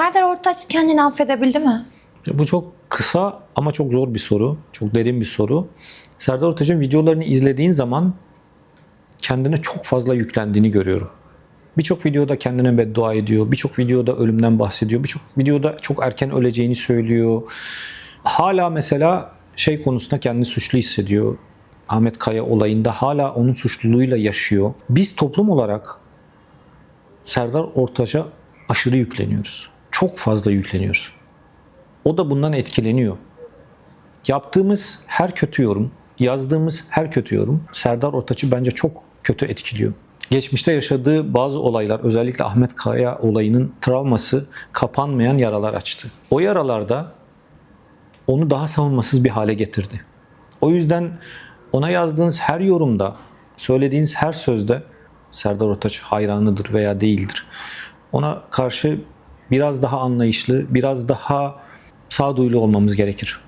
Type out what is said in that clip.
Serdar Ortaç kendini affedebildi mi? Bu çok kısa ama çok zor bir soru. Çok derin bir soru. Serdar Ortaç'ın videolarını izlediğin zaman kendine çok fazla yüklendiğini görüyorum. Birçok videoda kendine beddua ediyor. Birçok videoda ölümden bahsediyor. Birçok videoda çok erken öleceğini söylüyor. Hala mesela şey konusunda kendini suçlu hissediyor. Ahmet Kaya olayında hala onun suçluluğuyla yaşıyor. Biz toplum olarak Serdar Ortaç'a aşırı yükleniyoruz. Çok fazla yükleniyoruz. O da bundan etkileniyor. Yaptığımız her kötü yorum, yazdığımız her kötü yorum Serdar Ortaç'ı bence çok kötü etkiliyor. Geçmişte yaşadığı bazı olaylar, özellikle Ahmet Kaya olayının travması kapanmayan yaralar açtı. O yaralarda onu daha savunmasız bir hale getirdi. O yüzden ona yazdığınız her yorumda, söylediğiniz her sözde Serdar Ortaç hayranıdır veya değildir. Ona karşı biraz daha anlayışlı, biraz daha sağduyulu olmamız gerekir.